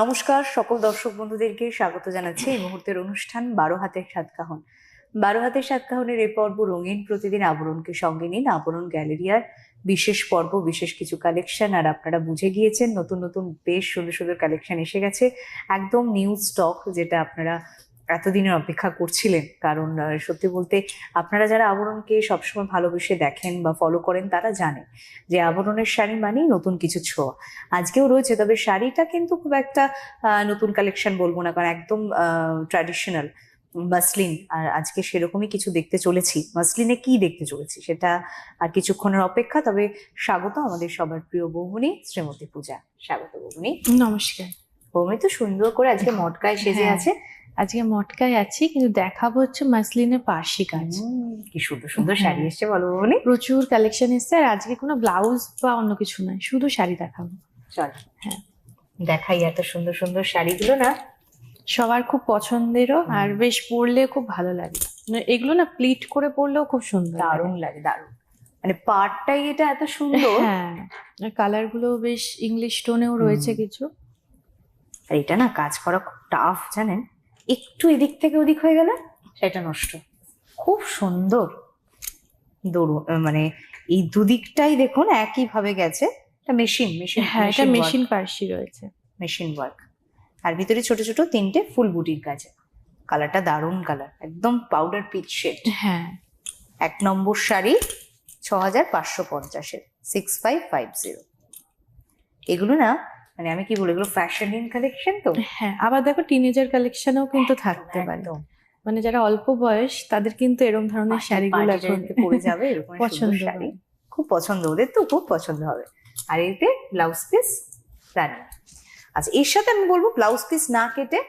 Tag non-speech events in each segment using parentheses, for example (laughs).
নমস্কার, সকল দর্শক বন্ধুদেরকে স্বাগত জানাচ্ছি এই মুহূর্তের অনুষ্ঠান বারো হাতের সাতকাহন বারো হাতের সাতকাহনের এই পর্ব রঙিন প্রতিদিন আবরণকে সঙ্গে নিন। আবরণ গ্যালেরিয়ার বিশেষ পর্ব, বিশেষ কিছু কালেকশন আর আপনারা বুঝে গিয়েছেন, নতুন নতুন বেশ সুন্দর সুন্দর কালেকশন এসে গেছে। একদম নিউ স্টক যেটা আপনারা এতদিনের অপেক্ষা করছিলেন। কারণ সত্যি বলতে আপনারা যারা আবরণকে সবসময় ভালোবেসে দেখেন বা ফলো করেন তারা জানে যে আবরণের শাড়ি মানেই নতুন কিছু ছোঁয়া। আজকেও রয়েছে তবে শাড়িটা কিন্তু খুব একটা নতুন কালেকশন বলব না কারণ একদম ট্র্যাডিশনাল মাসলিন আর আজকে সেরকমই কিছু দেখতে চলেছি। মাসলিনে কি দেখতে চলেছি সেটা আর কিছুক্ষণের অপেক্ষা তবে স্বাগত আমাদের সবার প্রিয় বৌমনি শ্রীমতী পূজা। স্বাগত বৌমনি নমস্কার। বৌমনি তো সুন্দর করে আজকে মটকায় সেজে হ্যাঁ। আছে। আজকে মটকায় আছি কিন্তু দেখাবো হচ্ছে মাসলিনের পার্সি কাজ কি সুন্দর সুন্দর হ্যাঁ। শাড়ি এসছে বলো বৌমনি। প্রচুর কালেকশন এসছে আর আজকে কোনো ব্লাউজ বা অন্য কিছু নয় শুধু শাড়ি দেখাবো। চল। হ্যাঁ। দেখাই এত সুন্দর সুন্দর শাড়িগুলো না। সবার খুব পছন্দেরও আর বেশ পরলে খুব ভালো লাগে। মানে এগুলো না প্লিট করে পরলেও খুব সুন্দর দারুণ লাগে দারুণ। মানে পাটটাই এটা এত সুন্দর। হ্যাঁ। আর কালারগুলো বেশ ইংলিশ টোনেও রয়েছে কিছু। আর এটা না কাজ করা খুব টাফ জানেন? একটু এদিক থেকে ওদিক হয়ে গেলে সেটা নষ্ট। খুব সুন্দর দরু মানে এই দুদিকটাই দেখুন একই ভাবে গেছে। এটা মেশিন মেশিন হ্যাঁ এটা মেশিন পার্সি রয়েছে। মেশিন ওয়ার্ক আর ভিতরে ছোট ছোট তিনটে ফুল বুটির কাজ কালারটা দারুণ কালার একদম পাউডার পিচ শেড হ্যাঁ। এক নম্বর শাড়ি ছ হাজার পাঁচশো পঞ্চাশের সিক্স ফাইভ ফাইভ জিরো এগুলো না মানে আমি কি বলি এগুলো ফ্যাশন ইন কালেকশন তো? হ্যাঁ আবার দেখো টিনেজার কালেকশনও কিন্তু থাকতে পারে। মানে যারা অল্প বয়স তাদের কিন্তু এরকম ধরনের শাড়িগুলো এখন পরে যাবে (laughs) এরকম পছন্দ শাড়ি। খুব পছন্দ ওদের তো খুব পছন্দ হবে। আর এতে ব্লাউজ পিস রানি আচ্ছা এর সাথে আমি বলব ব্লাউজ পিস না কেটে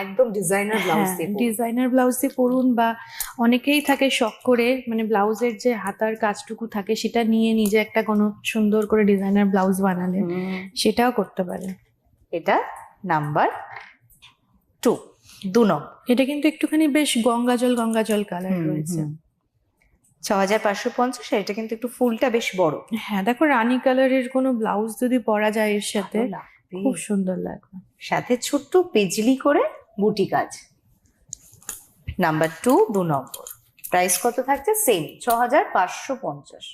একদম ডিজাইনার ব্লাউজ দিয়ে ডিজাইনার ব্লাউজ দিয়ে পরুন বা অনেকেই থাকে শখ করে মানে ব্লাউজের যে হাতার কাজটুকু থাকে সেটা নিয়ে নিজে একটা কোনো সুন্দর করে ডিজাইনার ব্লাউজ বানালে সেটাও করতে পারে। এটা নাম্বার টু দু নম্বর এটা কিন্তু একটুখানি বেশ গঙ্গা জল গঙ্গা জল কালার রয়েছে ছ হাজার পাঁচশো পঞ্চাশ এটা কিন্তু একটু ফুলটা বেশ বড়। হ্যাঁ দেখো রানী কালারের কোনো ব্লাউজ যদি পরা যায় এর সাথে লাগবে। খুব সুন্দর লাগবে সাথে ছোট্ট পেজলি করে বুটি কাজ নাম্বার টু দু নম্বর। প্রাইস কত থাকছে? সেম ছ হাজার পাঁচশো পঞ্চাশ।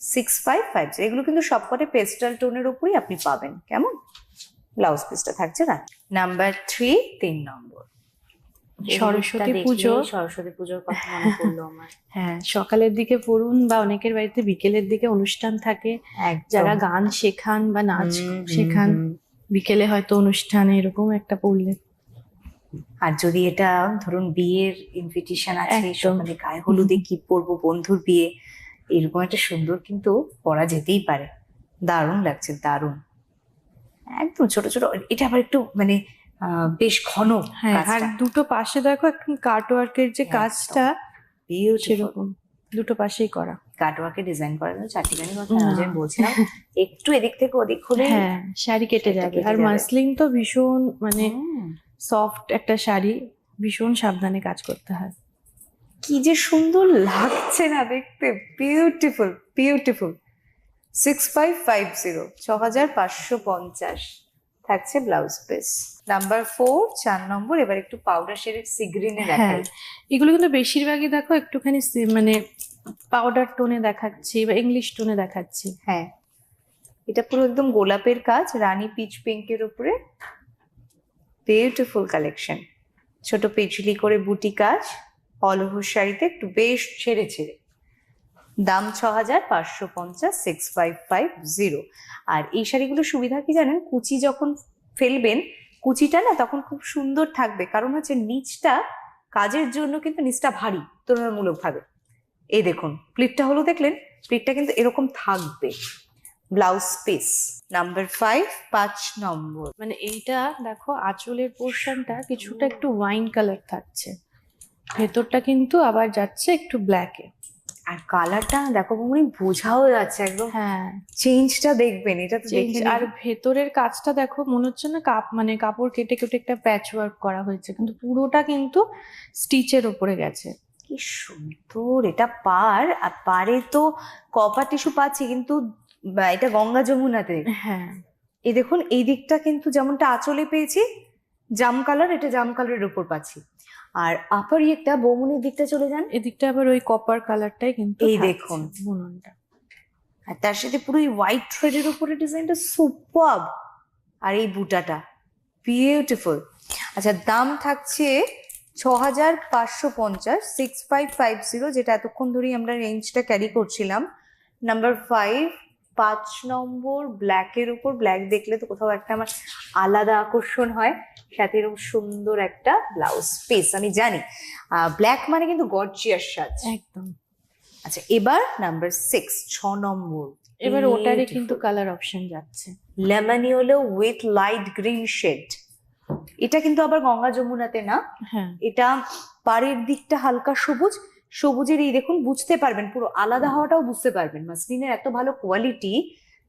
সিক্স ফাইভ ফাইভ এগুলো কিন্তু সবকটা পেস্টাল টোনের উপরই আপনি পাবেন। কেমন? ব্লাউজ পিসটা থাকছে না? নাম্বার থ্রি তিন নম্বর। সরস্বতী পুজো। সরস্বতী পুজোর কথা মনে পড়ল আমার। (laughs) হ্যাঁ সকালের দিকে পড়ুন বা অনেকের বাড়িতে বিকেলের দিকে অনুষ্ঠান থাকে। যারা গান শেখান বা নাচ শেখান বিকেলে হয়তো অনুষ্ঠানে এরকম একটা পড়লে। আর যদি এটা ধরুন বিয়ের ইনভিটেশন আছে। সকালে গায়ে হলুদে কি পরবো বন্ধুর বিয়ে এরকম একটা সুন্দর কিন্তু পরা যেতেই পারে। দারুণ লাগছে দারুণ। একদম ছোট ছোট এটা আবার একটু মানে বেশ ঘন হ্যাঁ আর দুটো পাশে দেখো কাটওয়ার্কের যে কাজটা Beautiful। সেরকম। দুটো পাশেই করা। কাটওয়ার্কে ডিজাইন করা যায় চারটিখানি কথা না। আমি বলছিলাম একটু এদিক থেকে ওদিক হলে হ্যাঁ শাড়ি কেটে যাবে। আর যাবে। মাসলিন তো ভীষণ মানে সফট একটা শাড়ি ভীষণ সাবধানে কাজ করতে হয়। কি যে সুন্দর লাগছে না দেখতে। Beautiful beautiful six five five zero ছ হাজার পাঁচশো পঞ্চাশ। থাকছে ব্লাউজ পিস নাম্বার ফোর চার নম্বর এবার একটু পাউডার শেডের সিগ্রিনে দেখাই। এগুলো কিন্তু বেশিরভাগই দেখো একটুখানি মানে পাউডার টোনে দেখাচ্ছি বা ইংলিশ টোনে দেখাচ্ছি। হ্যাঁ। এটা পুরো একদম গোলাপের কাজ রানী পিচ পিঙ্কের উপরে। বিউটিফুল কালেকশন ছোট পেচলি করে বুটি কাজ অল ওভার শাড়িতে একটু বেশ ছেড়ে ছেড়ে। দাম ছ হাজার পাঁচশো পঞ্চাশ সিক্স ফাইভ ফাইভ জিরো আর এই শাড়িগুলোর সুবিধা কি জানেন? কুচি যখন ফেলবেন কুচিটা না তখন খুব সুন্দর থাকবে। কারণ হচ্ছে নিচটা কাজের জন্য কিন্তু নিচটা ভারী, তুলনামূলক ভাবে। এই দেখুন, প্লিটটা হলো দেখলেন, প্লিটটা কিন্তু এরকম থাকবে। ব্লাউজ পিস, নাম্বার ফাইভ পাঁচ নম্বর। মানে এইটা দেখো, আঁচলের পোর্শনটা কিছুটা একটু ওয়াইন কালার থাকছে। ভেতরটা কিন্তু আবার যাচ্ছে একটু ব্ল্যাকে আর কালারটা দেখো বৌমনি বোঝাও যাচ্ছে একদম। হ্যাঁ। চেঞ্জটা দেখবেন এটা তো দেখে আর ভেতরের কাজটা দেখো মনে হচ্ছে না কাপ মানে কাপড় কেটে কেটে একটা প্যাচ ওয়ার্ক করা হয়েছে কিন্তু পুরোটা কিন্তু স্টিচের ওপরে গেছে। কি সুন্দর এটা পার আর পারে তো কপার টিস্যু পাচ্ছি কিন্তু এটা গঙ্গা যমুনাতে। হ্যাঁ। এই দেখুন এই দিকটা কিন্তু যেমনটা আঁচলে পেয়েছি জাম কালার এটা জাম কালারের উপর পাচ্ছি। আর আপার ইয়েটা বৌমনির দিকটা চলে যান। এদিকটা আবার ওই কপার কালারটাই কিন্তু এই দেখুন। বুননটা আর তার সাথে পুরো এই হোয়াইট থ্রেডের উপরে ডিজাইনটা সুপার আর এই বুটাটা বিউটিফুল আচ্ছা দাম থাকছে ছ হাজার পাঁচশো পঞ্চাশ সিক্স ফাইভ ফাইভ জিরো যেটা এতক্ষণ ধরেই আমরা রেঞ্জটা ক্যারি করছিলাম। নাম্বার ফাইভ পাঁচ নম্বর ব্ল্যাকের উপর ব্ল্যাক দেখলে তো কোথাও একটা আমার আলাদা আকর্ষণ হয়। সাথে এরকম সুন্দর একটা ব্লাউজ পিস আমি জানি। ব্ল্যাক মানে কিন্তু গর্জিয়াস সাজ। একদম। আচ্ছা এবার নাম্বার সিক্স ছ নম্বর। এবার ওটারে কিন্তু কালার অপশন যাচ্ছে। লেমনিওলো উইথ লাইট গ্রিন শেড এটা কিন্তু আবার গঙ্গা যমুনাতে না। হ্যাঁ। এটা পাড়ের দিকটা হালকা সবুজ সবুজের এই দেখুন, বুঝতে পারবেন, পুরো আলাদা হওয়াটাও বুঝতে পারবেন। মাসলিনের এত ভালো কোয়ালিটি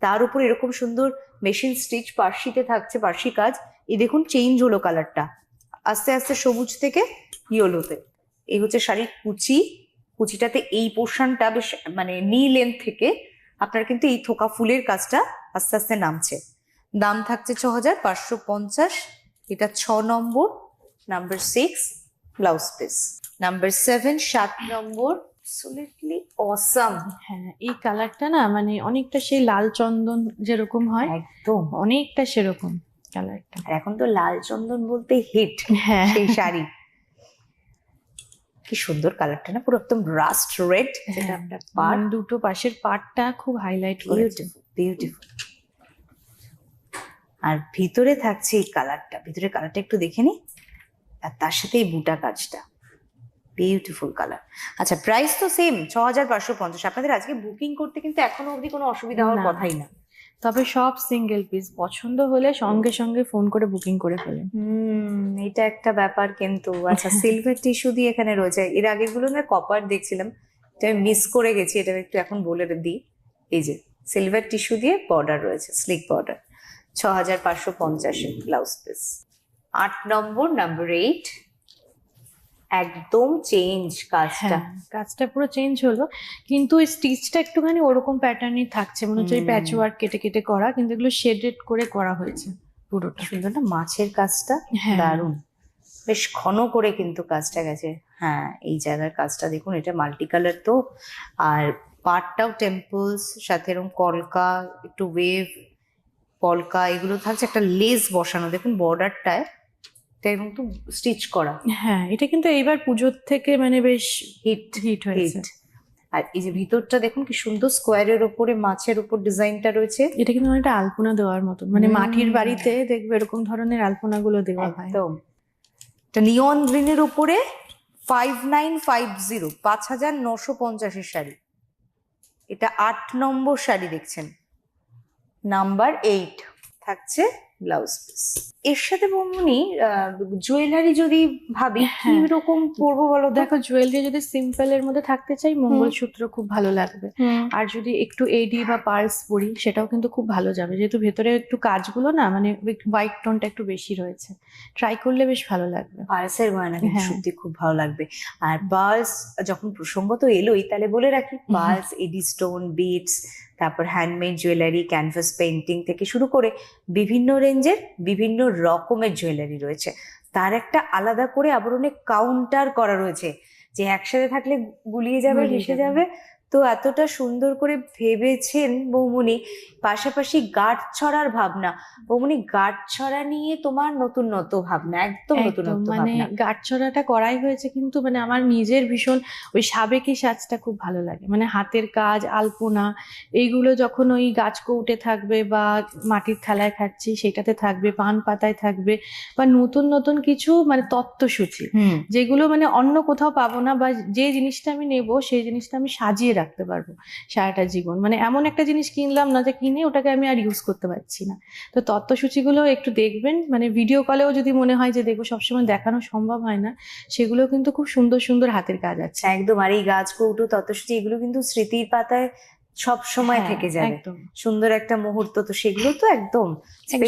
তার উপর এরকম সুন্দর মেশিন স্টিচ পার্সিতে থাকছে পার্সি কাজ। এই দেখুন চেঞ্জ হলো কালারটা আস্তে আস্তে সবুজ থেকে ইয়েলোতে। এই হচ্ছে শাড়ির কুচি। কুচিটাতে এই পোর্শনটা বেশ মানে নি লেন্থ থেকে আপনার কিন্তু এই থোকা ফুলের কাজটা আস্তে আস্তে নামছে। দাম থাকছে ছ হাজার পাঁচশো পঞ্চাশ। এটা ছ নম্বর number six blouse piece number seven সাত নম্বর absolutely অসাম হ্যাঁ এই কালারটা না মানে অনেকটা সেই লাল চন্দন যেরকম হয় একদম। অনেকটা সেরকম কালারটা। আর এখন তো লাল চন্দন বলতে হিট হ্যাঁ। সেই শাড়ি। কি সুন্দর কালারটা না পুরো একদম রাস্ট রেড যেটা হ্যাঁ, পার মানে দুটো পাশের পাটটা খুব হাইলাইট বিউটিফুল বিউটিফুল আর ভিতরে থাকছে এই কালারটা ভিতরে কালারটা একটু দেখে নি আর তার সাথে এই বুটা কাজটা। বিউটিফুল কালার আচ্ছা প্রাইস তো সেম ছ হাজার পাঁচশো পঞ্চাশ। আপনাদের আজকে বুকিং করতে কিন্তু এখনও অবধি কোনো অসুবিধা হওয়ার কথাই না। তবে সব সিঙ্গেল পিস পছন্দ হলে সঙ্গে সঙ্গে ফোন করে বুকিং করে ফেলেন। হুম এটা একটা ব্যাপার কিন্তু। আচ্ছা (laughs) সিলভার টিস্যু দিয়ে এখানে রয়েছে। এর আগেরগুলো না কপার দেখছিলাম। এটা আমি মিস করে গেছি এটা একটু এখন বলে দিই। এই যে সিলভার টিস্যু দিয়ে বর্ডার রয়েছে স্লিক বর্ডার ছ হাজার পাঁচশো পঞ্চাশে ব্লাউজ পিস আট নম্বর নাম্বার এইট একদম চেঞ্জ কাজটা। হ্যাঁ কাজটা পুরো চেঞ্জ হলো। কিন্তু ওই স্টিচটা একটুখানি ওরকম প্যাটার্নই থাকছে। মনে হচ্ছে ওই প্যাচ ওয়ার্ক কেটে কেটে করা কিন্তু এগুলো শেডেড করে করা হয়েছে পুরোটা। সুন্দর না? মাছের কাজটা? হ্যাঁ। দারুণ। বেশ ঘন করে কিন্তু কাজটা গেছে। হ্যাঁ এই জায়গার কাজটা দেখুন এটা মাল্টি কালার তো। আর পাটটাও টেম্পলস সাথে এরকম কলকা একটু ওয়েভ পলকা এগুলো থাকছে। একটা লেস বসানো। দেখুন বর্ডারটায় এবং একটু স্টিচ করা। হ্যাঁ এটা কিন্তু এইবার পুজোর থেকে মানে বেশ হিট হিট হয়েছে। আর এই যে ভিতরটা দেখুন কি সুন্দর স্কোয়ারের ওপরে মাছের উপর ডিজাইনটা রয়েছে। এটা কিন্তু অনেকটা আলপনা দেওয়ার মতো। মানে মাটির বাড়িতে দেখবে এরকম ধরনের আলপনা গুলো দেওয়া হয়। একদম। এটা নিয়ন গ্রিনের উপরে ফাইভ নাইন ফাইভ জিরো পাঁচ হাজার নশো পঞ্চাশের শাড়ি। এটা আট নম্বর শাড়ি দেখছেন। নাম্বার এইট থাকছে ব্লাউজ পিস। এর সাথে বমনি জুয়েলারি যদি ভাবি কি হ্যাঁ। রকম পরবো বলো দেখো জুয়েলারি যদি সিম্পল এর মধ্যে থাকতে চাই মঙ্গলসূত্র খুব ভালো লাগবে। আর যদি একটু এডি বা পার্লস পরি সেটাও কিন্তু খুব ভালো যাবে। যেহেতু ভেতরে একটু কাজগুলো না মানে হোয়াইট টোনটা একটু বেশি রয়েছে। ট্রাই করলে বেশ ভালো লাগবে। পার্সের গয়না কিন্তু হ্যাঁ। সত্যি খুব ভালো লাগবে। আর পার্স যখন প্রসঙ্গ তো এলোই তাহলে বলে রাখি পার্স এডি স্টোন বিটস তারপর হ্যান্ডমেড জুয়েলারি ক্যানভাস পেন্টিং থেকে শুরু করে বিভিন্ন রেঞ্জের বিভিন্ন রকমের জুয়েলারি রয়েছে তার একটা আলাদা করে আবরণে কাউন্টার করা রয়েছে যে একসাথে থাকলে গুলিয়ে যাবে ভেসে যাবে। তো এতটা সুন্দর করে ভেবেছেন বৌমনি পাশাপাশি গাঢ় ছড়ার ভাবনা। বৌমনি গাঢ় ছড়া নিয়ে তোমার নতুনত্ব ভাবনা একদম নতুনত্ব মানে ভাবনা। গাঁটছড়াটা করাই হয়েছে কিন্তু মানে আমার নিজের ভীষণ ওই সাবেকি সাজটা খুব ভালো লাগে। মানে হাতের কাজ আলপনা এইগুলো যখন ওই গাছ কৌটে থাকবে বা মাটির থালায় খাচ্ছি সেটাতে থাকবে পান পাতায় থাকবে বা নতুন নতুন কিছু মানে তত্ত্বসূচি যেগুলো মানে অন্য কোথাও পাবো না বা যে জিনিসটা আমি নেব সেই জিনিসটা আমি সাজিয়ে রাখতে পারব সারাটা জীবন। মানে এমন একটা জিনিস কিনলাম না যে কিনে ওটাকে আমি আর ইউজ করতে পারছি না। তো তত্ত্বসূচিগুলো একটু দেখবেন মানে ভিডিও কলেও যদি মনে হয় যে দেখব সবসময় দেখানো সম্ভব হয় না সেগুলো কিন্তু খুব সুন্দর সুন্দর হাতের কাজ আছে। একদম আর এই গাছ কৌটো তত্ত্বসূচি এগুলো কিন্তু স্মৃতির পাতায় সব সময় হ্যাঁ, থেকে যাবে। একদম। সুন্দর একটা মুহূর্ত তো সেগুলো তো একদম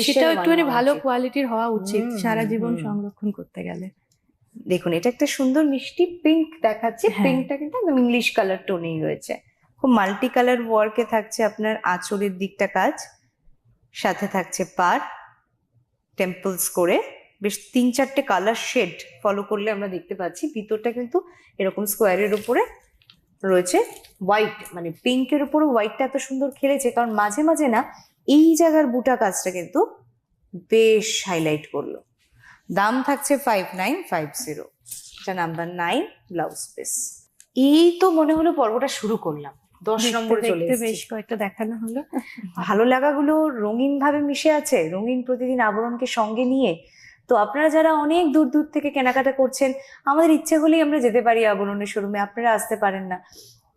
সেটাও একটুখানি ভালো কোয়ালিটির হওয়া উচিত সারা জীবন সংরক্ষণ করতে গেলে। দেখুন এটা একটা সুন্দর মিষ্টি পিঙ্ক দেখাচ্ছে। হ্যাঁ। পিঙ্কটা কিন্তু একদম ইংলিশ কালার টোনেই রয়েছে। খুব মাল্টি কালার ওয়ার্কে থাকছে আপনার আঁচলের দিকটা কাজ। সাথে থাকছে পার টেম্পলস করে। বেশ তিন চারটে কালার শেড ফলো করলে আমরা দেখতে পাচ্ছি। ভিতরটা কিন্তু এরকম স্কোয়ারের উপরে রয়েছে। হোয়াইট মানে পিঙ্কের উপরে হোয়াইটটা এত সুন্দর খেলেছে। কারণ মাঝে মাঝে না এই জায়গার বুটা কাজটা কিন্তু বেশ হাইলাইট করল। দাম থাকছে ফাইভ নাইন ফাইভ জিরো এটা নাম্বার নাইন ব্লাউজ পিস এই তো মনে হলো পর্বটা শুরু করলাম। দশ নম্বরে চলে বেশ কয়েকটা দেখানো হলো। ভালো লাগাগুলো রঙিন ভাবে মিশে আছে। রঙিন প্রতিদিন আবরণকে সঙ্গে নিয়ে। তো আপনারা যারা অনেক দূর দূর থেকে কেনাকাটা করছেন আমাদের ইচ্ছে হলেই আমরা যেতে পারি আবরণের শোরুমে আপনারা আসতে পারেন না।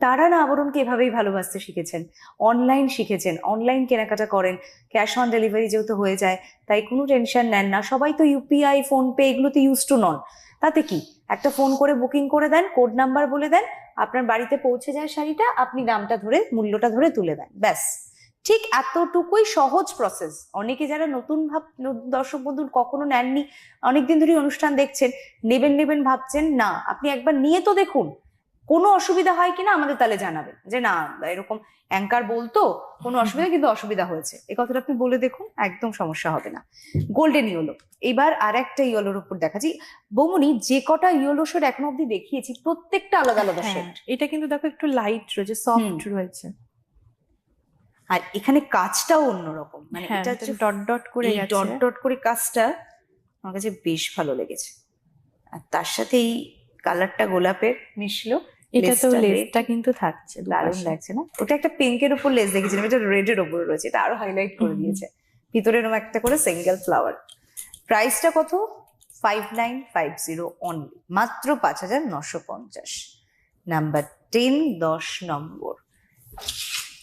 তারা না আবরণকে এভাবেই ভালোবাসতে শিখেছেন। অনলাইন শিখেছেন, অনলাইন কেনাকাটা করেন, ক্যাশ অন ডেলিভারি যেহেতু হয়ে যায়, তাই কোনো টেনশন নেন না। সবাই তো ইউপিআই ফোনপে এগুলোতে ইউজ টু নন। তাতে কি? একটা ফোন করে বুকিং করে দেন, কোড নাম্বার বলে দেন, আপনার বাড়িতে পৌঁছে যায় শাড়িটা, আপনি দামটা ধরে, মূল্যটা ধরে তুলে দেন, ব্যাস। ঠিক এতটুকুই সহজ প্রসেস অনেকে যারা নতুন ভাব দর্শক বন্ধু কখনো নেননি, অনেকদিন ধরে অনুষ্ঠান দেখছেন, নেবেন নেবেন ভাবছেন, না। আপনি একবার নিয়ে তো দেখুন। কোনো অসুবিধা হয় কিনা আমাদের তাহলে জানাবেন। যে না এরকম অ্যাঙ্কার বলতো কোনো অসুবিধা কিন্তু অসুবিধা হয়েছে। এই কথাটা আপনি বলে দেখুন একদম সমস্যা হবে না। গোল্ডেন ইয়েলো এবার আর একটা ইয়েলোর উপর দেখাচ্ছি। বৌমনি যে কটা ইয়েলো শেড এখনও অব্দি দেখিয়েছি প্রত্যেকটা আলাদা আলাদা হ্যাঁ, শেড এটা কিন্তু দেখো একটু লাইট রয়েছে সফট রয়েছে। আর এখানে কাজটাও অন্যরকম। মানে হ্যাঁ এটা হচ্ছে ডট ডট করে ডট ডট করে কাজটা আমার কাছে বেশ ভালো লেগেছে। আর তার সাথে এই কালারটা গোলাপের মিশলো। এটা তো লেসটা কিন্তু থাকছে দারুণ লাগছে না? ওটা একটা পিঙ্কের উপর লেস দেখেছিলাম এটা রেডের উপর রয়েছে এটা আরও হাইলাইট করে দিয়েছে। ভিতরে এরকম একটা করে সিঙ্গেল ফ্লাওয়ার প্রাইসটা কত? Five nine five zero only মাত্র পাঁচ হাজার নশো পঞ্চাশ। নাম্বার টেন দশ নম্বর।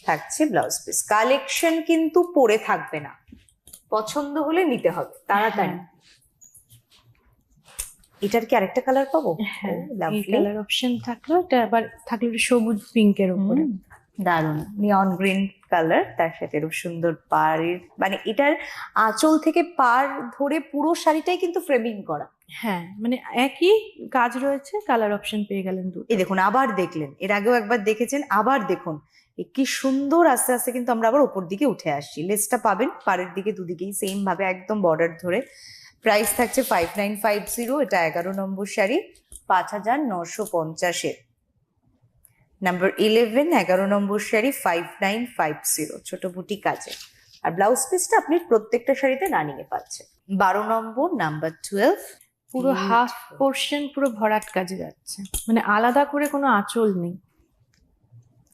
থাকছে ব্লাউজ পিস কালেকশন কিন্তু পরে থাকবে না। পছন্দ হলে নিতে হবে তাড়াতাড়ি। হ্যাঁ। এটার কি আরেকটা কালার পাবো? হ্যাঁ Oh. কালার অপশন থাকল এটা আবার থাকল সবুজ পিঙ্কের উপরে। হুম, দারুণ। নিয়ন গ্রিন কালার তার সাথে এরকম সুন্দর পাড়ের মানে এটার আঁচল থেকে পাড় ধরে পুরো শাড়িটাই কিন্তু ফ্রেমিং করা। হ্যাঁ মানে একই কাজ রয়েছে কালার অপশন পেয়ে গেলেন দুটো। এই দেখুন আবার দেখলেন এর আগেও একবার দেখেছেন আবার দেখুন। কি সুন্দর আস্তে আস্তে কিন্তু আমরা আবার ওপর দিকে উঠে আসছি। লেসটা পাবেন পাড়ের দিকে দুদিকেই সেম ভাবে একদম বর্ডার ধরে। প্রাইস থাকছে ফাইভ নাইন ফাইভ জিরো এটা এগারো নম্বর শাড়ি পাঁচ হাজার নশো পঞ্চাশের নাম্বার ইলেভেন এগারো নম্বর sari five nine five zero ছোট বুটি কাজে আর ব্লাউজ পিসটা আপনি প্রত্যেকটা শাড়িতে রানিং এ পাচ্ছেন। বারো নম্বর নাম্বার টুয়েলভ পুরো হাফ পোর্শন পুরো ভরাট কাজে যাচ্ছে। মানে আলাদা করে কোনো আঁচল নেই।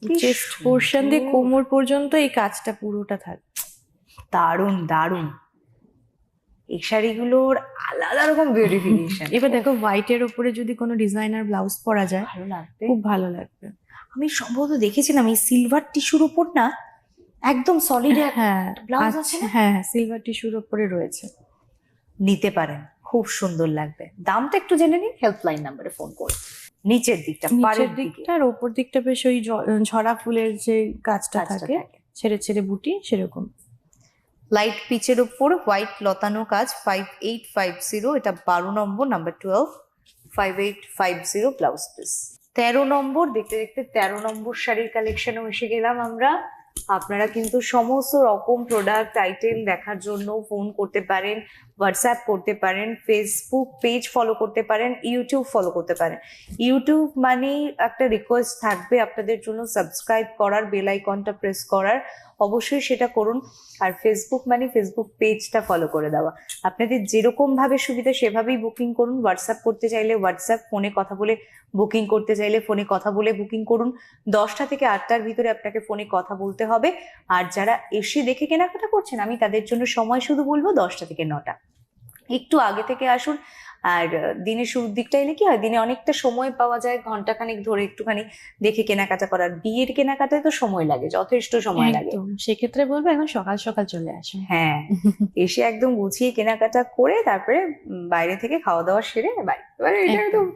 চেস্ট পোর্শন দিয়ে কোমর পর্যন্ত এই কাজটা পুরোটা থাকে দারুণ দারুণ। এই শাড়িগুলোর আলাদা রকম বিউটিফিকেশন (laughs) এবার দেখো হোয়াইটের উপরে যদি কোনো ডিজাইনার ব্লাউজ পরা যায় ভালো লাগবে। খুব ভালো লাগবে। আমি সম্ভবত দেখেছিলাম এই সিলভার টিস্যুর উপর না একদম সলিড হ্যাঁ আছে আচ্ছা, না? হ্যাঁ সিলভার টিস্যুর উপরে রয়েছে। নিতে পারেন খুব সুন্দর লাগবে। দামটা একটু জেনে নিন হেল্পলাইন নাম্বারে ফোন করুন। নিচের দিকটা পাড়ের দিকটা আর ওপর দিকটা বেশ ওই ঝরা ফুলের যে থাকে থাকে। ছেড়ে ছেড়ে বুটি সেরকম। লাইট পিচের উপর হোয়াইট লতানো কাজ ফাইভ এইট ফাইভ জিরো এটা বারো নম্বর number twelve five eight five zero blouse piece তেরো নম্বর, দেখতে দেখতে তেরো নম্বর শাড়ির কালেকশনও এসে গেলাম আমরা। আপনারা কিন্তু সমস্ত রকম প্রোডাক্ট আইটেম দেখার জন্য ফোন করতে পারেন। হোয়াটসঅ্যাপ করতে পারেন ফেসবুক পেজ ফলো করতে পারেন ইউটিউব ফলো করতে পারেন। ইউটিউব মানেই একটা রিকোয়েস্ট থাকবে আপনাদের জন্য সাবস্ক্রাইব করার বেল আইকনটা প্রেস করার। অবশ্যই সেটা করুন। আর ফেসবুক মানে ফেসবুক পেজটা ফলো করে দেওয়া। আপনাদের যেরকম ভাবে সুবিধা সেভাবেই বুকিং করুন। হোয়াটসঅ্যাপ করতে চাইলে হোয়াটসঅ্যাপ ফোনে কথা বলে বুকিং করতে চাইলে ফোনে কথা বলে বুকিং করুন। দশটা থেকে আটটার ভিতরে আপনাকে ফোনে কথা বলতে হবে। আর যারা এসে দেখে কেনাকাটা করছেন, আমি তাদের জন্য সময় শুধু বলব দশটা থেকে নটা। একটু আগে থেকে আসুন। আর দিনের শুরুর দিকটা এলে কি হয় দিনে অনেকটা সময় পাওয়া যায় ঘন্টাখানেক ধরে একটুখানি দেখে কেনাকাটা করার। বিয়ের কেনাকাটায় তো সময় লাগে যথেষ্ট সময় লাগে। সেক্ষেত্রে বলব এখন সকাল সকাল চলে আসুন। হ্যাঁ এসে একদম গুছিয়ে কেনাকাটা করে তারপরে বাইরে থেকে খাওয়া দাওয়া সেরে বাড়ি এবারে এটা একদম।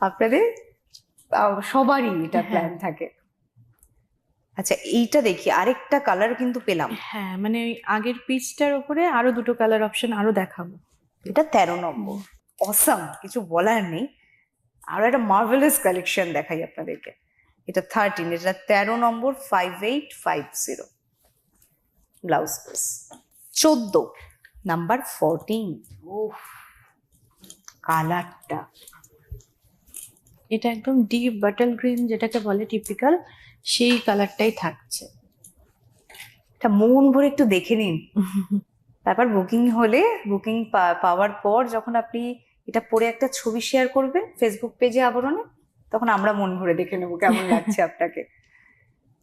আপনাদের সবারই এটা। প্ল্যান থাকে। আচ্ছা এইটা দেখি আরেকটা কালার কিন্তু পেলাম। হ্যাঁ মানে আগের পিচটার উপরে আরও দুটো কালার অপশন আরও দেখাবো। এটা তেরো নম্বর। অসাম কিছু বলার নেই। আরও একটা মার্ভেলাস কালেকশন দেখাই আপনাদেরকে। এটা থার্টিন এটা তেরো নম্বর five eight five zero blouse piece চোদ্দ নাম্বার ফোরটিন ওহ কালারটা এটা একদম ডিপ বাটল গ্রিন যেটাকে বলে টিপিক্যাল সেই কালারটাই থাকছে। এটা মন ভরে একটু দেখে নিন। (laughs) তারপর বুকিং হলে বুকিং পাওয়ার পর যখন আপনি এটা পরে একটা ছবি শেয়ার করবেন ফেসবুক পেজে আবরণে তখন আমরা মন ভরে দেখে নেব কেমন (laughs) লাগছে আপনাকে।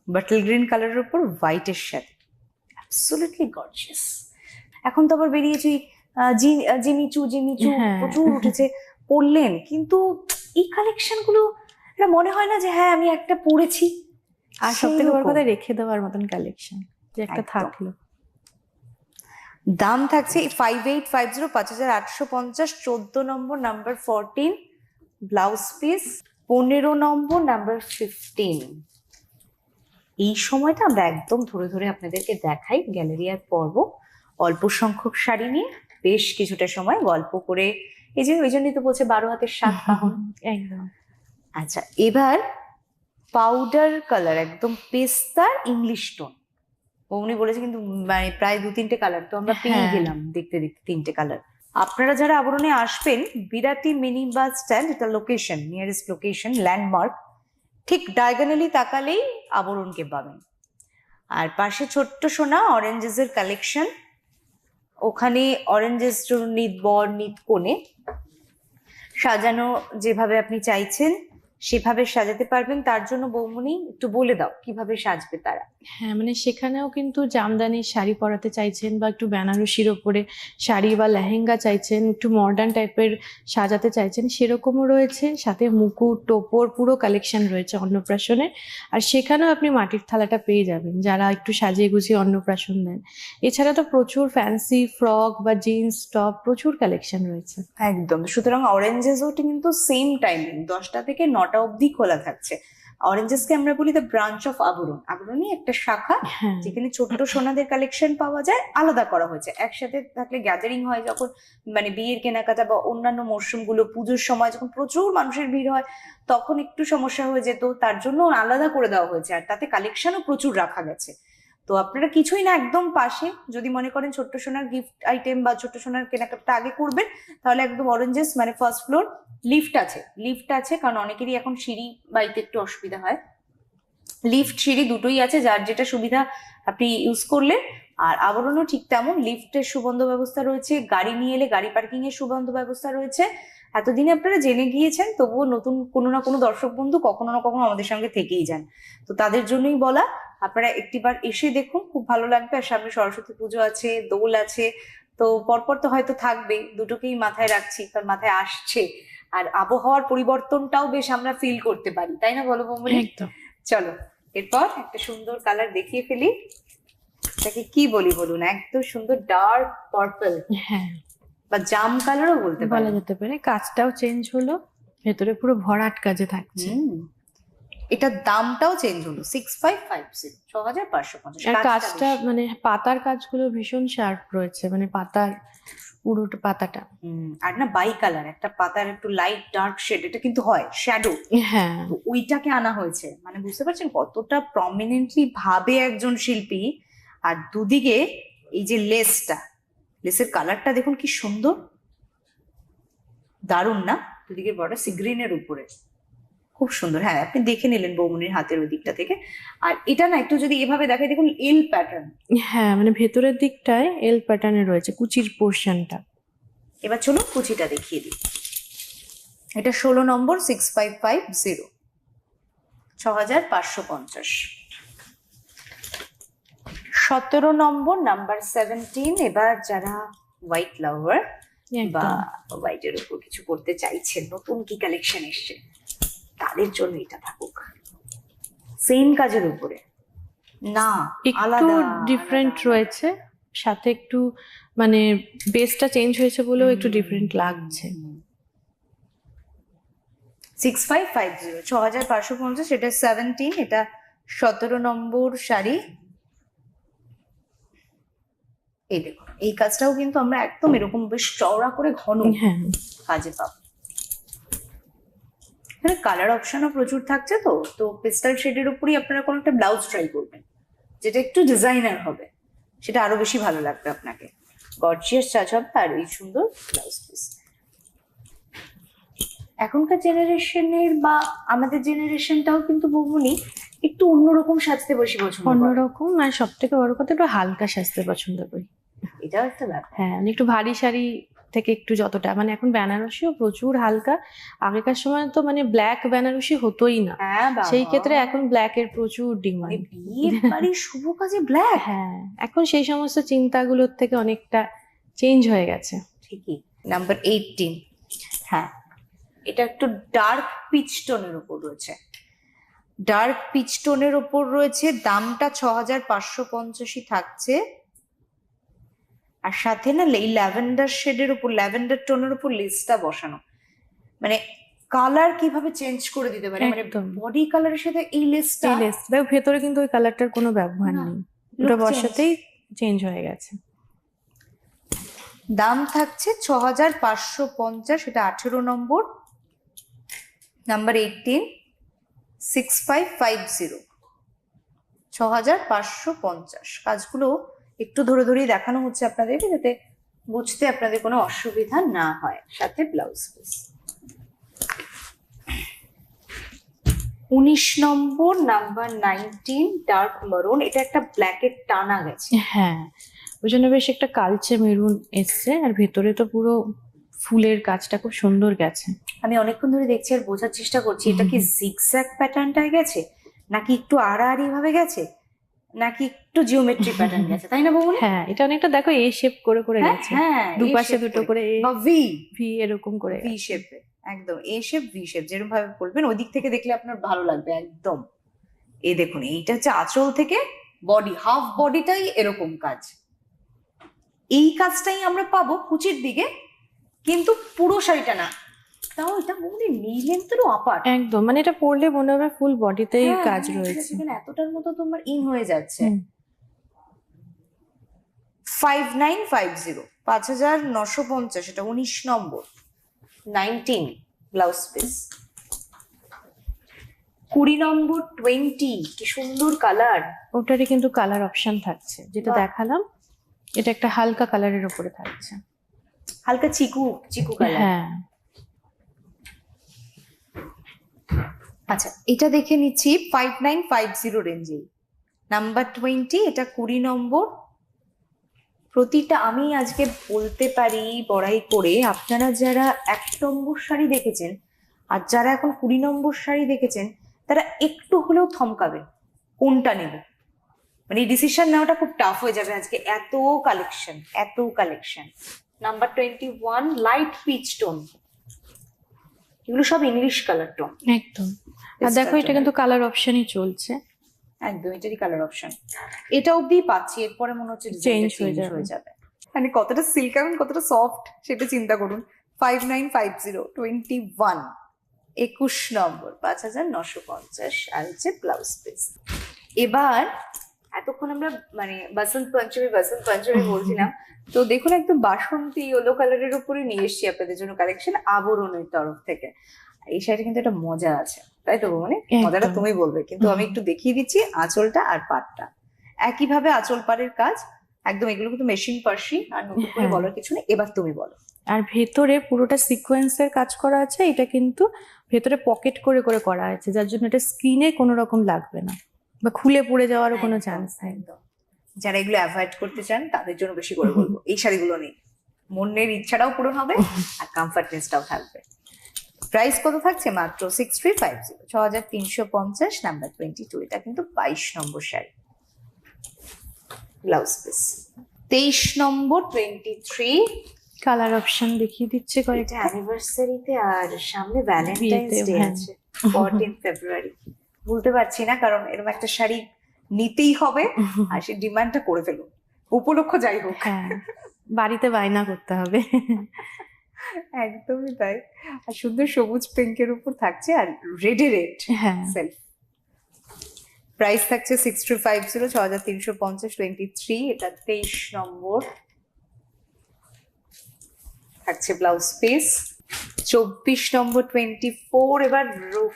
বাটল গ্রিন কালারের উপর হোয়াইটের সাথে অ্যাবসলিউটলি গর্জিয়াস এখন তো আবার বেরিয়েছি জিমিচু জিমিচু হ্যাঁ। প্রচুর উঠেছে পরলেন কিন্তু এই কালেকশনগুলো এটা মনে হয় না যে হ্যাঁ আমি একটা পরেছি আর সব থেকে বড় কথা রেখে দেওয়ার মতন কালেকশন যে একটা থাকল। দাম থাকছে ফাইভ এইট ফাইভ জিরো পাঁচ হাজার আটশো পঞ্চাশ চোদ্দ নম্বর নাম্বার ফোরটিন ব্লাউজ পিস পনেরো নম্বর নাম্বার ফিফটিন এই সময়টা আমরা একদম ধরে ধরে আপনাদেরকে দেখাই গ্যালারিয়ার পর্ব। অল্প সংখ্যক শাড়ি নিয়ে বেশ কিছুটা সময় গল্প করে এই যে ওই জন্যই তো বলছে বারো হাতের সাত কাহন একদম। আচ্ছা এবার পাউডার কালার একদম পেস্তার ইংলিশ টোন উনি বলেছে কিন্তু মানে প্রায় দু তিনটে কালার তো আমরা পেয়ে হ্যাঁ। গেলাম দেখতে দেখতে তিনটে কালার আপনারা যারা আবরণে আসবেন বিরাটি মিনি বাস স্ট্যান্ড এটা লোকেশন নিয়ারেস্ট লোকেশন ল্যান্ডমার্ক ঠিক ডায়াগনালি তাকালেই আবরণকে পাবেন। আর পাশে ছোট্ট সোনা অরেঞ্জেসের কালেকশন ওখানে অরেঞ্জেস নিত বর নিত কোণে সাজানো যেভাবে আপনি চাইছেন সেভাবে সাজাতে পারবেন তার জন্য বৌমনি একটু বলে দাও কীভাবে সাজবে তারা। হ্যাঁ মানে সেখানেও কিন্তু জামদানির শাড়ি পরাতে চাইছেন বা একটু বেনারসির ওপরে শাড়ি বা লেহেঙ্গা চাইছেন, একটু মডার্ন টাইপের সাজাতে চাইছেন, সেরকমও রয়েছে। সাথে মুকুট, টোপর, পুরো কালেকশন রয়েছে অন্নপ্রাশনে। আর সেখানেও আপনি মাটির থালাটা পেয়ে যাবেন, যারা একটু সাজিয়ে গুছিয়ে অন্নপ্রাশন দেন এছাড়া তো প্রচুর ফ্যান্সি ফ্রক বা জিন্স টপ প্রচুর কালেকশন রয়েছে। একদম, সুতরাং অরেঞ্জেস কিন্তু সেম টাইমিং দশটা থেকে নটা অবধি খোলা থাকছে। অরেঞ্জেসকে আমরা বলি দ্য ব্রাঞ্চ অফ আবরণ আবরণই একটা শাখা হ্যাঁ। যেখানে ছোট সোনাদের কালেকশন পাওয়া যায় আলাদা করা হয়েছে। একসাথে থাকলে গ্যাদারিং হয় যখন মানে বিয়ের কেনাকাটা বা অন্যান্য মরশুমগুলো পুজোর সময় যখন প্রচুর মানুষের ভিড় হয় তখন একটু সমস্যা হয়ে যেত তার জন্য আলাদা করে দেওয়া হয়েছে। আর তাতে কালেকশনও প্রচুর রাখা গেছে। তো আপনারা কিছুই না, একদম পাশে। যদি মনে করেন ছোট্ট সোনার গিফট আইটেম বা ছোট্ট সোনার কেনাকাটা আগে করবেন, তাহলে একদম অরেঞ্জেস মানে ফার্স্ট ফ্লোর লিফট আছে। লিফট আছে, কারণ অনেকেরই এখন সিঁড়ি বাড়িতে একটু অসুবিধা হয়। লিফট সিঁড়ি দুটোই আছে, যার যেটা সুবিধা আপনি ইউজ করলেন আর আবরণও ঠিক তেমন লিফটের সুবন্ধ ব্যবস্থা রয়েছে গাড়ি নিয়ে এলে গাড়ি পার্কিং এর সুবন্ধ ব্যবস্থা রয়েছে। এতদিনে আপনারা জেনে গিয়েছেন তবুও নতুন কোনো না কোনো দর্শক বন্ধু কখনো না কখনো আমাদের সঙ্গে থেকেই যান। তো তাদের জন্যই বলা আপনারা একটিবার এসে দেখুন খুব ভালো লাগবে। আর সামনে সরস্বতী পুজো আছে দোল আছে তো পরপর তো হয়তো থাকবে দুটোকেই মাথায় রাখছি কারণ মাথায় আসছে। আর আবহাওয়ার পরিবর্তনটাও বেশ আমরা ফিল করতে পারি তাই না বলো বৌমনি? একদম। চলো এরপর একটা সুন্দর কালার দেখিয়ে ফেলি। এটাকে কি বলি বলুন? একদম সুন্দর ডার্ক পার্পল হ্যাঁ। বা জাম কালারও বলতে বলা যেতে পারে। কাজটাও চেঞ্জ হলো ভেতরে পুরো ভরাট কাজে থাকছে। এটার দামটাও চেঞ্জ হলো সিক্স ফাইভ ফাইভ জিরো ছ হাজার পাঁচশো পঞ্চাশ। কাজটা মানে পাতার কাজগুলো ভীষণ শার্প রয়েছে মানে পাতার পুরো পাতাটা। আর না বাই কালার একটা পাতার একটু লাইট ডার্ক শেড এটা কিন্তু হয় শ্যাডো হ্যাঁ। ওইটাকে আনা হয়েছে। মানে বুঝতে পারছেন কতটা প্রমিনেন্টলি ভাবে একজন শিল্পী আর দুদিকে এই যে লেসটা লেসের কালারটা দেখুন কি সুন্দর। দারুণ না? দুদিকে বড় সি গ্রিনের উপরে। খুব সুন্দর। হ্যাঁ আপনি দেখে নিলেন বৌমনির হাতের ওই দিকটা থেকে। আর এটা না একটু যদি এভাবে দেখায় দেখুন এল প্যাটার্ন হ্যাঁ মানে ভেতরের দিকটায় এল প্যাটার্নে রয়েছে কুচির পোর্শনটা এবার চলুন কুচিটা দেখিয়ে দিই। এটা ষোলো নম্বর সিক্স ফাইভ ফাইভ জিরো ছ হাজার পাঁচশো পঞ্চাশ। সতেরো নম্বর নাম্বার সেভেন্টিন এবার যারা হোয়াইট লাভার বা হোয়াইটের উপর কিছু করতে চাইছেন নতুন কি কালেকশন এসছে তাদের জন্য এটা থাকুক। সেম কাজের উপরে। না একটু ডিফারেন্ট রয়েছে সাথে একটু মানে বেসটা চেঞ্জ হয়েছে বলেও একটু ডিফারেন্ট লাগছে। সিক্স ফাইভ ফাইভ জিরো ছ হাজার পাঁচশো পঞ্চাশ এটা সেভেন্টিন এটা সতেরো নম্বর শাড়ি। এই দেখুন এই কাজটাও কিন্তু আমরা একদম এরকম বেশ চওড়া করে ঘন হ্যাঁ। কাজে পাবো। এখানে কালার অপশনও প্রচুর থাকছে তো তো পেস্টাল শেডের উপরই আপনারা কোনো একটা ব্লাউজ ট্রাই করবেন যেটা একটু ডিজাইনার হবে সেটা আরও বেশি ভালো লাগবে আপনাকে। গর্জিয়াস চাচ হবে আর এই সুন্দর ব্লাউজ পিস এখনকার জেনারেশনের বা আমাদের জেনারেশনটাও কিন্তু বৌমনি একটু অন্যরকম সাজতে বেশি পছন্দ অন্যরকম আর সব থেকে বড় কথা একটু হালকা সাজতে পছন্দ করি। এটাও একটা ব্যাপার। হ্যাঁ মানে একটু ভারী শাড়ি থেকে একটু যতটা মানে এখন বেনারসিও প্রচুর হালকা। আগেকার সময় তো মানে ব্ল্যাক বেনারসি হতোই না। হ্যাঁ সেই ক্ষেত্রে এখন ব্ল্যাক এর প্রচুর মানে ডিমান্ড শুভ কাজে ব্ল্যাক হ্যাঁ এখন সেই সমস্ত চিন্তাগুলোর থেকে অনেকটা চেঞ্জ হয়ে গেছে। ঠিকই। নাম্বার এইটিন হ্যাঁ এটা একটু ডার্ক পিচ টোনের উপর রয়েছে। ডার্ক পিচ টোনের ওপর রয়েছে দামটা ছ হাজার পাঁচশো পঞ্চাশই থাকছে। আর সাথে না এই ল্যাভেন্ডার শেডের উপর ল্যাভেন্ডার টোনের উপর লেসটা বসানো। মানে কালার কীভাবে চেঞ্জ করে দিতে পারে? মানে। বডি কালারের সাথে এই লেসটা লেস দেখো ভেতরে কিন্তু ওই কালারটার কোনো ব্যবহার নেই। ওটা বসাতেই চেঞ্জ হয়ে গেছে। দাম থাকছে ছ হাজার পাঁচশো পঞ্চাশ এটা আঠেরো নম্বর। Number eighteen six five five zero ছ হাজার পাঁচশো পঞ্চাশ। কাজগুলো একটু ধরে ধরেই দেখানো হচ্ছে আপনাদেরকে যাতে বুঝতে আপনাদের কোনো অসুবিধা না হয়। সাথে ব্লাউজ পিস উনিশ নম্বর নাম্বার নাইনটিন ডার্ক মারুন এটা একটা ব্ল্যাকের টানা গেছে। হ্যাঁ ওই জন্য বেশ একটা কালচে মেরুন এসছে আর ভেতরে তো পুরো ফুলের কাজটা খুব সুন্দর গেছে। আমি অনেকক্ষণ ধরে দেখছি আর বোঝার চেষ্টা করছি এটা কি জিগজ্যাগ প্যাটার্নটায় গেছে নাকি একটু আড়াআড়ি ভাবে গেছে? নাকি একটু জিওমেট্রি প্যাটার্ন (laughs) গেছে তাই না বৌমনি? হ্যাঁ এটা অনেকটা দেখো এ শেপ করে করে হ্যাঁ গেছে। হ্যাঁ দুপাশে দুটো করে। এ বা ভি ভি এরকম করে ভি শেপে একদম এ শেপ ভি শেপ যেরকম ভাবে বলবেন ওই দিক থেকে দেখলে আপনার ভালো লাগবে একদম। এই দেখুন এইটা হচ্ছে আঁচল থেকে বডি হাফ বডিটাই এরকম কাজ। এই কাজটাই আমরা পাবো কুচির দিকে কিন্তু পুরো শাড়িটা না তাও এটা বৌদি নি লেন্থেরও আপার একদম মানে এটা পরলে মনে হবে ফুল বডিতেই হ্যাঁ, কাজ হ্যাঁ, রয়েছে। এতটার মতো তোমার ইন হয়ে যাচ্ছে। ফাইভ নাইন ফাইভ জিরো পাঁচ হাজার নশো পঞ্চাশ এটা উনিশ নম্বর নাইনটিন ব্লাউজ পিস কুড়ি নম্বর টোয়েন্টি কি সুন্দর কালার ওটারই কিন্তু কালার অপশন থাকছে যেটা দেখালাম এটা একটা হালকা কালারের উপরে থাকছে। হালকা চিকু চিকু কালার হ্যাঁ। আচ্ছা এটা দেখে নিচ্ছি ফাইভ নাইন ফাইভ জিরো রেঞ্জেই নাম্বার টোয়েন্টি এটা কুড়ি নম্বর। প্রতিটা আমি আজকে বলতে পারি বড়াই করে, আপনারা যারা এক নম্বর শাড়ি দেখেছেন আর যারা এখন কুড়ি নম্বর শাড়ি দেখেছেন, তারা একটু হলেও থমকাবেন, কোনটা নেব? মানে ডিসিশন নেওয়াটা খুব টাফ হয়ে যাবে আজকে। এত কালেকশন এত collection number twenty one light peach tone এগুলো সব ইংলিশ কালার টোন একদম। আর দেখো এটা কিন্তু কালার অপশনই চলছে। একদম এটারই কালার অপশন এটা অবধি পাচ্ছি এরপরে মনে হচ্ছে চেঞ্জ হয়ে যাবে। যাবে। মানে কতটা সিল্ক এবং কতটা সফট সেটা চিন্তা করুন। Five nine five zero twenty one একুশ নম্বর পাঁচ হাজার নশো পঞ্চাশ আর হচ্ছে ব্লাউজ পিস এবার এতক্ষণ আমরা মানে বসন্ত পঞ্চমী বসন্ত পঞ্চমী বলছিলাম। তো দেখুন একদম বাসন্তী ইয়েলো কালারের উপরে নিয়ে এসেছি আপনাদের জন্য কালেকশন আবরণের তরফ থেকে। এই শাড়িটা কিন্তু একটা মজা আছে তাই তো মানে মজাটা তুমি বলবে কিন্তু আমি একটু দেখিয়ে দিচ্ছি আঁচলটা আর পাটটা। একইভাবে আঁচল পাড়ের কাজ একদম এগুলো কিন্তু মেশিন পার্সি আর নতুন করে হ্যাঁ। বলার কিছু নেই। এবার তুমি বলো। আর ভেতরে পুরোটা সিকোয়েন্সের কাজ করা আছে এটা কিন্তু ভেতরে পকেট করে করে করা আছে যার জন্য এটা স্কিনে কোনো রকম লাগবে না। বা খুলে পড়ে যাওয়ারও কোনো চান্স একদম। যারা এগুলো অ্যাভয়েড করতে চান তাদের জন্য বেশি করে বলব এই শাড়িগুলো নেই মনের ইচ্ছাটাও পূরণ হবে আর কমফর্টনেসটাও থাকবে। প্রাইস কত থাকছে? মাত্র সিক্স থ্রি ফাইভ জিরো ছ হাজার তিনশো পঞ্চাশ নাম্বার টোয়েন্টি টু এটা কিন্তু বাইশ নম্বর শাড়ি। ব্লাউজ পিস তেইশ নম্বর টোয়েন্টি থ্রি কালার অপশন দেখিয়ে দিচ্ছে কয়েকটা। অ্যানিভার্সারিতে আর সামনে ভ্যালেন্টাইন্স ডে। আছে ফোরটিন ফেব্রুয়ারি বলতে পারছি না কারণ এরকম একটা শাড়ি নিতেই হবে (laughs) আর সেই ডিমান্ডটা করে ফেলুন উপলক্ষ যাই হোক। হ্যাঁ বাড়িতে বায়না করতে হবে। (laughs) একদমই তাই। আর সুন্দর সবুজ পিঙ্কের উপর থাকছে আর রেডে রেড হ্যাঁ। সেলফ। প্রাইস থাকছে সিক্স টু ফাইভ জিরো ছ হাজার তিনশো পঞ্চাশ টোয়েন্টি থ্রি এটা তেইশ নম্বর। থাকছে ব্লাউজ পিস চব্বিশ নম্বর টোয়েন্টি ফোর এবার রুফ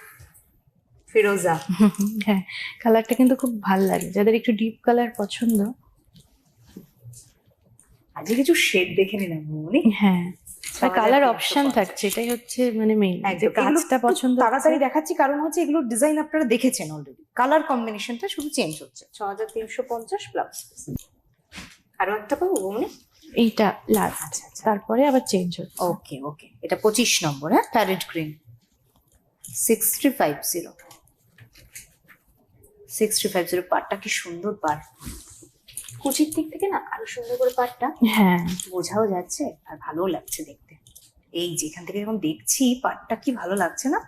ফিরোজা। (laughs) হ্যাঁ কালারটা কিন্তু খুব ভালো লাগে। যাদের একটু ডিপ কালার পছন্দ। আজকে কিছু শেড দেখে নিলাম বৌমনি হ্যাঁ কালার অপশন থাকছে এটাই হচ্ছে মানে মেইন। কাজটা পছন্দ তাড়াতাড়ি দেখাচ্ছি কারণ হচ্ছে এগুলোর ডিজাইন আপনারা দেখেছেন অলরেডি কালার কম্বিনেশনটা শুধু চেঞ্জ হচ্ছে। ছ হাজার তিনশো পঞ্চাশ প্লাস আরও একটা পাবো বৌমনি এইটা লাস্ট আচ্ছা আচ্ছা। তারপরে আবার চেঞ্জ হচ্ছে। ওকে ওকে এটা পঁচিশ নম্বর হ্যাঁ? Parrot green sixty five zero sixty five zero পাটটা কি সুন্দর পাট কুচির দিক থেকে না আরও সুন্দর করে পাটটা হ্যাঁ। বোঝাও যাচ্ছে আর ভালোও লাগছে দেখতে। এই যেখান থেকে যখন দেখছি পাটটা কি ভালো লাগছে না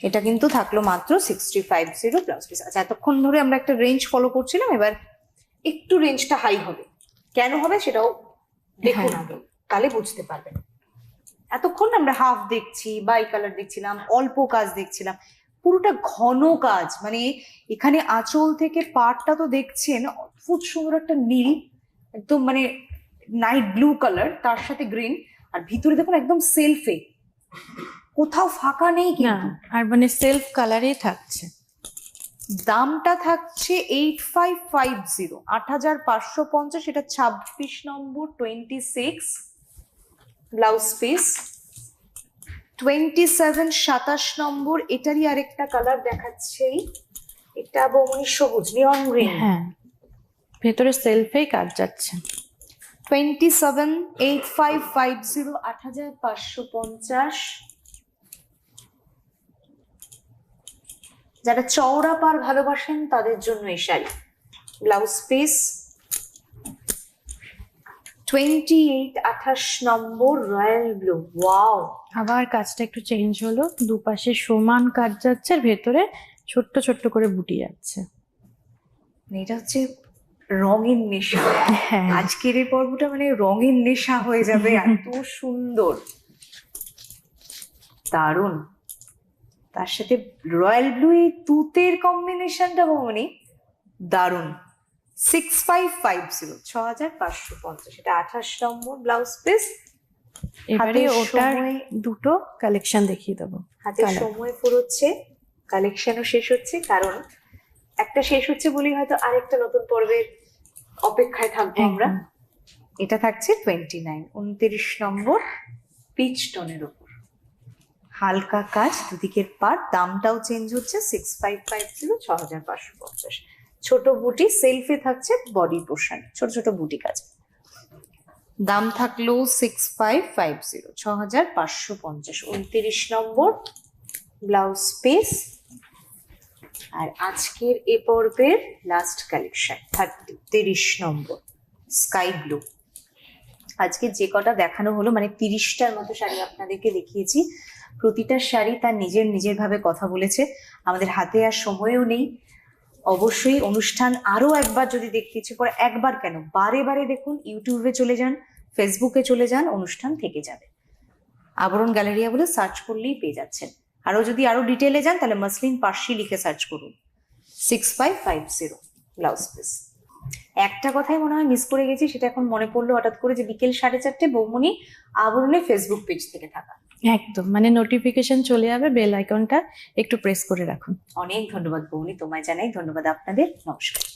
এটা কিন্তু থাকল মাত্র sixty five zero plus piece আচ্ছা এতক্ষণ ধরে আমরা একটা রেঞ্জ ফলো করছিলাম এবার একটু রেঞ্জটা হাই হবে। কেন হবে সেটাও দেখুন হ্যাঁ। আগে তাহলে বুঝতে পারবেন। এতক্ষণ আমরা হাফ দেখছি বাই কালার দেখছিলাম অল্প কাজ দেখছিলাম। পুরোটা ঘন কাজ। মানে এখানে আঁচল থেকে পাটটা তো দেখছেন অদ্ভুত সুন্দর একটা নীল একদম মানে নাইট ব্লু কালার তার সাথে গ্রিন আর ভিতরে দেখুন একদম সেলফে কোথাও ফাঁকা নেই কিন্তু। আর মানে সেলফ কালারেই থাকছে। দামটা থাকছে এইট ফাইভ ফাইভ জিরো আট হাজার পাঁচশো পঞ্চাশ এটা ছাব্বিশ নম্বর twenty six blouse piece twenty seven সাতাশ নম্বর এটারই আরেকটা কালার দেখাচ্ছে। এটা বৌমনি সবুজ নিয়ন গ্রিন হ্যাঁ ভেতরে সেলফেই কাজ যাচ্ছে। Twenty seven eight five five zero আট হাজার পাঁচশো পঞ্চাশ। যারা চওড়া পার ভালোবাসেন তাদের জন্য এই sari. Blouse piece twenty eight আঠাশ নম্বর রয়্যাল ব্লু ওয়াও আবার কাজটা একটু চেঞ্জ হলো। দুপাশে সমান কাজ যাচ্ছে আর ভেতরে ছোট্ট ছোট্ট করে বুটি যাচ্ছে। এটা হচ্ছে রঙের নেশা। হ্যাঁ। আজকের এই পর্বটা মানে রঙের নেশা হয়ে যাবে (laughs) এত সুন্দর। দারুণ। তার সাথে রয়্যাল ব্লু এই তুতের কম্বিনেশনটা বমনি দারুণ। সিক্স ফাইভ ফাইভ জিরো ছ হাজার পাঁচশো পঞ্চাশ। এটা আঠাশ নম্বর ব্লাউজ পিস এবারে ওটার দুটো কালেকশন দেখিয়ে দেবো। হাতে. সময় ফুরোচ্ছে কালেকশনও শেষ হচ্ছে কারণ একটা শেষ হচ্ছে বলেই হয়তো আরেকটা নতুন পর্বের অপেক্ষায় থাকব আমরা। একদম। এটা থাকছে টোয়েন্টি নাইন উনত্রিশ নম্বর পিচ টোনের উপর হালকা কাজ দুদিকের পার দামটাও চেঞ্জ হচ্ছে সিক্স ফাইভ ফাইভ জিরো ছ হাজার পাঁচশো পঞ্চাশ। ছোট বুটি সেলফে থাকছে বডি পোর্শন ছোট ছোট বুটি কাজ। দাম থাকল সিক্স ফাইভ ফাইভ জিরো ছ হাজার পাঁচশো পঞ্চাশ। উনত্রিশ নম্বর ব্লাউজ পিস আর আজকের এ পর্বের লাস্ট কালেকশন থার্টি তিরিশ নম্বর স্কাই ব্লু আজকে যে কটা দেখানো হলো মানে তিরিশটার মতো শাড়ি আপনাদেরকে দেখিয়েছি। প্রতিটা শাড়ি তার নিজের নিজের ভাবে কথা বলেছে। আমাদের হাতে আর সময়ও নেই। অবশ্যই অনুষ্ঠান আরও একবার যদি দেখতে ইচ্ছে করে, একবার কেন? বারে বারে দেখুন ইউটিউবে চলে যান ফেসবুকে চলে যান, অনুষ্ঠান থেকে যাবে। আবরণ গ্যালারিয়া বলে সার্চ করলেই পেয়ে যাচ্ছেন। আরও যদি আরও ডিটেলে যান, তাহলে মাসলিন পার্সি লিখে সার্চ করুন। Six five five zero blouse piece একটা কথাই মনে হয় মিস করে গেছি, সেটা এখন মনে পড়ল হঠাৎ করে যে বিকেল সাড়ে চারটে বৌমনি আবরণে ফেসবুক পেজ থেকে থাকা। একদম মানে নোটিফিকেশন চলে যাবে বেল আইকনটা একটু প্রেস করে রাখুন। অনেক ধন্যবাদ বৌনি, তোমায় জানাই ধন্যবাদ আপনাদের, নমস্কার।